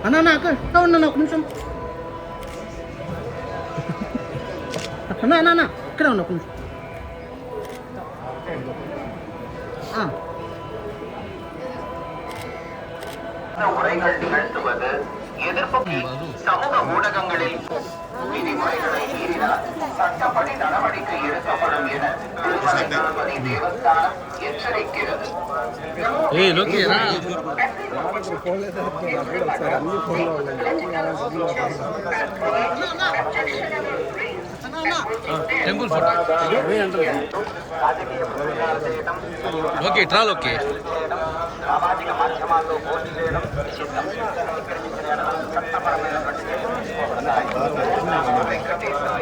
Anak anak ke? Kau anak anak kumisam. Anak anak anak. Kau anak சமூக ஊடகங்களில் விதிமுறைகளை okay ఇట్రా okay సామాజిక మాధ్యమాల్లో పోస్ట్ చేయడం నిషిద్ధం కనికరించిన ఎడల చట్టపరమైనటువంటి చర్యలు తీసుకోబడతాయి వెంకటేశ్వర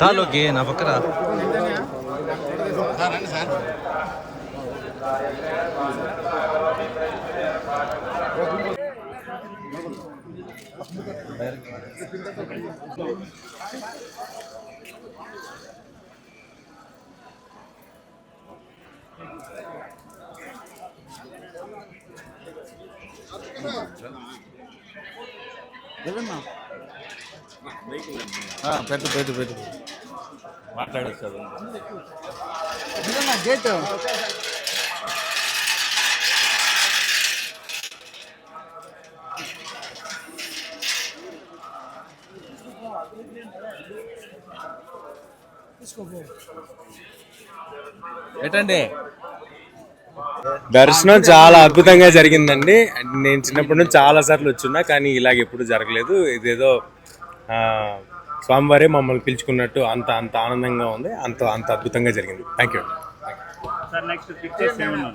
తాలోకి నా పక్కన పెట్టు పెట్టు పెట్టు. మాట్లాడచ్చు ఇదన్నా గేట్. ఎటండి దర్శనం చాలా అద్భుతంగా జరిగిందండి. నేను చిన్నప్పటి నుంచి చాలా సార్లు వచ్చున్నా కానీ ఇలాగ ఎప్పుడు జరగలేదు. ఇదేదో ఆ, స్వామివారే మమ్మల్ని పిలుచుకున్నట్టు అంత అంత ఆనందంగా ఉంది. అంత అంత అద్భుతంగా జరిగింది. థ్యాంక్ యూ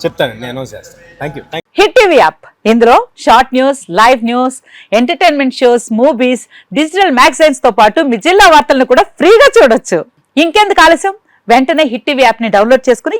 చెప్తాను నేను అనౌన్స్ చేస్తాను thank you hit TV app. ఇందులో short news live news entertainment shows movies digital మ్యాగజైన్స్తో పాటు మీ జిల్లా వార్తలను కూడా ఫ్రీగా చూడొచ్చు. ఇంకెందుకు ఆలస్యం? వెంటనే హిట్ టీవీ యాప్ని డౌన్లోడ్ చేసుకుని